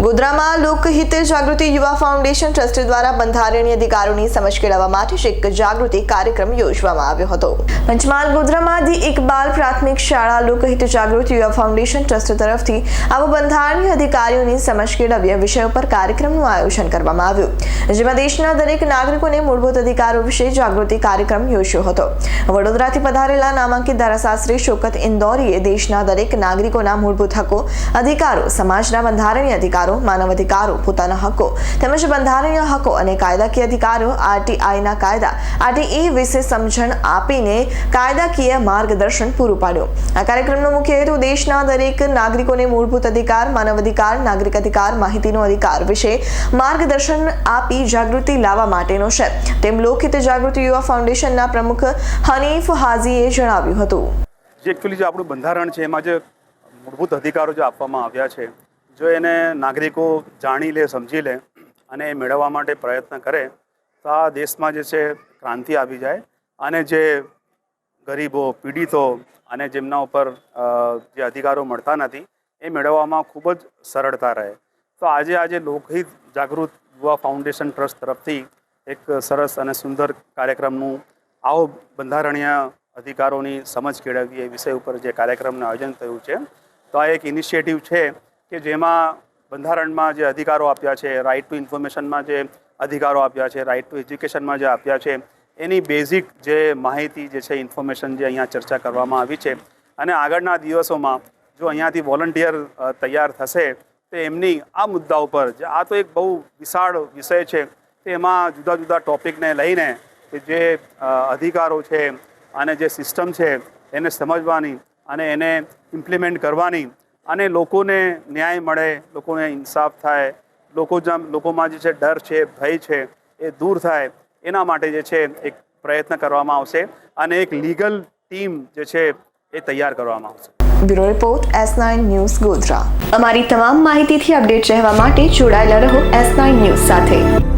ગોધરામાં લોકહિત જાગૃતિ યુવા foundation trust દ્વારા બંધારણીય અધિકારોની સમજ કેળવવા માટે એક જાગૃતિ કાર્યક્રમ યોજવામાં આવ્યો હતો. પંચમહાલ ગોધરામાં દી ઇકબાલ પ્રાથમિક શાળા લોકહિત જાગૃતિ યુવા ફાઉન્ડેશન ટ્રસ્ટ તરફથી આવા બંધારણીય અધિકારીઓની સમજ કેળવ્યા વિષય પર કાર્યક્રમનું આયોજન કરવામાં આવ્યું. જેમાં દેશના દરેક નાગરિકોને મૂળભૂત અધિકારો વિશે જાગૃતિ કાર્યક્રમ યોજ્યો હતો. વડોદરાથી પધારેલા નામાંકિત ધારાશાસ્ત્રી શોકત ઇન્દોરીએ દેશના દરેક નાગરિકોના મૂળભૂત હકો, અધિકારો, સમાજના બંધારણીય અધિકારો માનવ અધિકારો, પોતાના હકો તેમજ બંધારણીય હકો અને કાયદાકીય અધિકારો આરટીઆઈના કાયદા, આરટીઈ વિશે સમજણ આપીને કાયદાકીય માર્ગદર્શન પૂરું પાડ્યું. આ કાર્યક્રમનો મુખ્ય હેતુ દેશના દરેક નાગરિકોને મૂળભૂત અધિકાર, માનવ અધિકાર, નાગરિક અધિકાર, માહિતીનો અધિકાર વિશે માર્ગદર્શન આપી જાગૃતિ લાવવા માટેનો છે. તેમ લોકહિત જાગૃતિ યુવા ફાઉન્ડેશનના પ્રમુખ હનીફ હાજીએ જણાવ્યું હતું. જે એકચ્યુઅલી જે આપણું બંધારણ છે, એમાં જે મૂળભૂત અધિકારો જે આપવામાં આવ્યા છે જો એને નાગરિકો જાણી લે, સમજી લે અને એ મેળવવા માટે પ્રયત્ન કરે, તો આ દેશમાં જે છે ક્રાંતિ આવી જાય અને જે ગરીબો, પીડિતો અને જેમના ઉપર જે અધિકારો મળતા નથી, એ મેળવવામાં ખૂબ જ સરળતા રહે. તો આજે આજે લોકહિત જાગૃત યુવા ફાઉન્ડેશન ટ્રસ્ટ તરફથી એક સરસ અને સુંદર કાર્યક્રમનું આવો બંધારણીય અધિકારોની સમજ કેળવવી એ વિષય ઉપર જે કાર્યક્રમનું આયોજન થયું છે, તો આ એક ઇનિશિયેટિવ છે કે જેમાં બંધારણમાં જે અધિકારો આપ્યા છે રાઇટ ટુ ઇન્ફોર્મેશનમાં જે અધિકારો આપ્યા છે રાઇટ ટુ એજ્યુકેશનમાં જે આપ્યા છે, એની બેઝિક જે માહિતી જે છે ઇન્ફોર્મેશન જે અહીંયા ચર્ચા કરવામાં આવી છે. અને આગળના દિવસોમાં જો અહીંયાથી વોલન્ટિયર તૈયાર થશે, તો એમની આ મુદ્દા ઉપર જે આ તો એક બહુ વિશાળ વિષય છે, તે એમાં જુદા જુદા ટોપિકને લઈને કે જે અધિકારો છે અને જે સિસ્ટમ છે, એને સમજવાની અને એને ઇમ્પ્લિમેન્ટ કરવાની અને લોકોને ન્યાય મળે, લોકોને ઇન્સાફ થાય, લોકો જેમ, લોકોમાં જે છે ડર છે, ભય છે, એ દૂર થાય, એના માટે જે છે એક પ્રયત્ન કરવામાં આવશે અને એક લીગલ ટીમ જે છે એ તૈયાર કરવામાં આવશે. Bureau report S nine news Godhra. અમારી તમામ માહિતીથી અપડેટ રહેવા માટે જોડાયેલા રહો એસ નાઇન ન્યૂઝ સાથે.